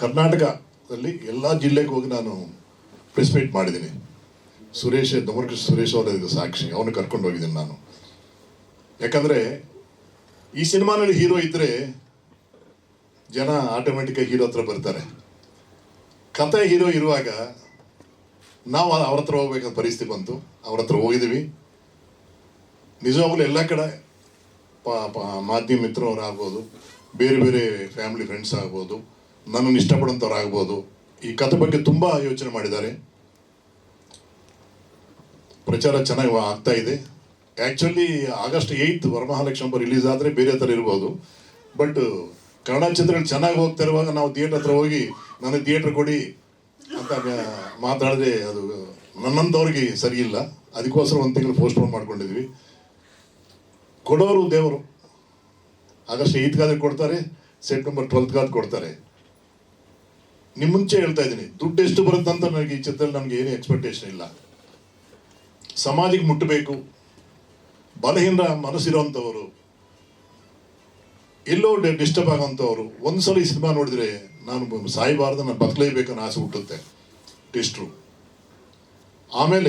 ಕರ್ನಾಟಕದಲ್ಲಿ ಎಲ್ಲ ಜಿಲ್ಲೆಗೆ ಹೋಗಿ ನಾನು ಪ್ರೆಸ್ ಮೀಟ್ ಮಾಡಿದ್ದೀನಿ. ಸುರೇಶ್ ದಮರ್ಕೃಷ್ಣ ಸುರೇಶ್ ಅವರ ಸಾಕ್ಷಿ. ಅವನು ಕರ್ಕೊಂಡು ಹೋಗಿದ್ದೀನಿ ನಾನು. ಯಾಕಂದರೆ ಈ ಸಿನಿಮಾನಲ್ಲಿ ಹೀರೋ ಇದ್ದರೆ ಜನ ಆಟೋಮೆಟಿಕ್ಕಾಗಿ ಹೀರೋ ಹತ್ರ ಬರ್ತಾರೆ. ಕತೆ ಹೀರೋ ಇರುವಾಗ ನಾವು ಅವ್ರ ಹತ್ರ ಹೋಗ್ಬೇಕಾದ ಪರಿಸ್ಥಿತಿ ಬಂತು. ಅವ್ರ ಹತ್ರ ಹೋಗಿದ್ದೀವಿ ನಿಜವಾಗ್ಲೂ ಎಲ್ಲ ಕಡೆ ಪ- ಮಾಧ್ಯಮ ಮಿತ್ರವ್ರು ಆಗ್ಬೋದು, ಬೇರೆ ಬೇರೆ ಫ್ಯಾಮಿಲಿ ಫ್ರೆಂಡ್ಸ್ ಆಗ್ಬೋದು ನನ್ನನ್ನು ಇಷ್ಟಪಡೋಂಥವ್ರು ಆಗ್ಬೋದು ಈ ಕಥೆ ಬಗ್ಗೆ ತುಂಬ ಯೋಚನೆ ಮಾಡಿದ್ದಾರೆ. ಪ್ರಚಾರ ಚೆನ್ನಾಗಿ ಆಗ್ತಾ ಇದೆ. Actually August eight Varamahalakshmi release ಆದರೆ ಬೇರೆ ಥರ ಇರ್ಬೋದು. ಬಟ್ ಕನ್ನಡ ಚಿತ್ರಗಳು ಚೆನ್ನಾಗಿ ಹೋಗ್ತಾ ಇರುವಾಗ ನಾವು ಥಿಯೇಟರ್ ಹತ್ರ ಹೋಗಿ ನನಗೆ ಥಿಯೇಟರ್ ಕೊಡಿ ಅಂತ ಮಾತಾಡಿದ್ರೆ ಅದು ನನ್ನಂಥವ್ರಿಗೆ ಸರಿ ಇಲ್ಲ. ಅದಕ್ಕೋಸ್ಕರ ಒಂದು ತಿಂಗಳು ಪೋಸ್ಟ್ಪೋನ್ ಮಾಡ್ಕೊಂಡಿದ್ವಿ. ಕೊಡೋರು ದೇವರು. ಆಗಸ್ಟ್ ಏಯ್ತ್ಗಾದ್ರೆ ಕೊಡ್ತಾರೆ ಸೆಪ್ಟೆಂಬರ್ ಟ್ವೆಲ್ತ್ಗಾದ್ರೆ ಕೊಡ್ತಾರೆ. ನಿಮ್ಮ ಮುಂಚೆ ಹೇಳ್ತಾ ಇದ್ದೀನಿ, ದುಡ್ಡು ಎಷ್ಟು ಬರುತ್ತೆ ಅಂತ ನನಗೆ ಈ ಚಿತ್ರದಲ್ಲಿ ನನಗೆ ಏನು ಎಕ್ಸ್ಪೆಕ್ಟೇಷನ್ ಇಲ್ಲ. ಸಮಾಜಕ್ಕೆ ಮುಟ್ಟಬೇಕು ಬಲಹೀನ ಮನಸ್ಸಿರೋಂಥವರು ಎಲ್ಲೋ ಡಿಸ್ಟರ್ಬ್ ಆಗೋಂಥವ್ರು ಒಂದ್ಸಲ ಈ ಸಿನಿಮಾ ನೋಡಿದ್ರೆ ನಾನು ಸಾಯಬಾರ್ದು, ನಾನು ಬದುಕಲೇಬೇಕು ಅನ್ನೋ ಆಸೆ ಹುಟ್ಟುತ್ತೆ. ಟೆಸ್ಟ್ರು ಆಮೇಲೆ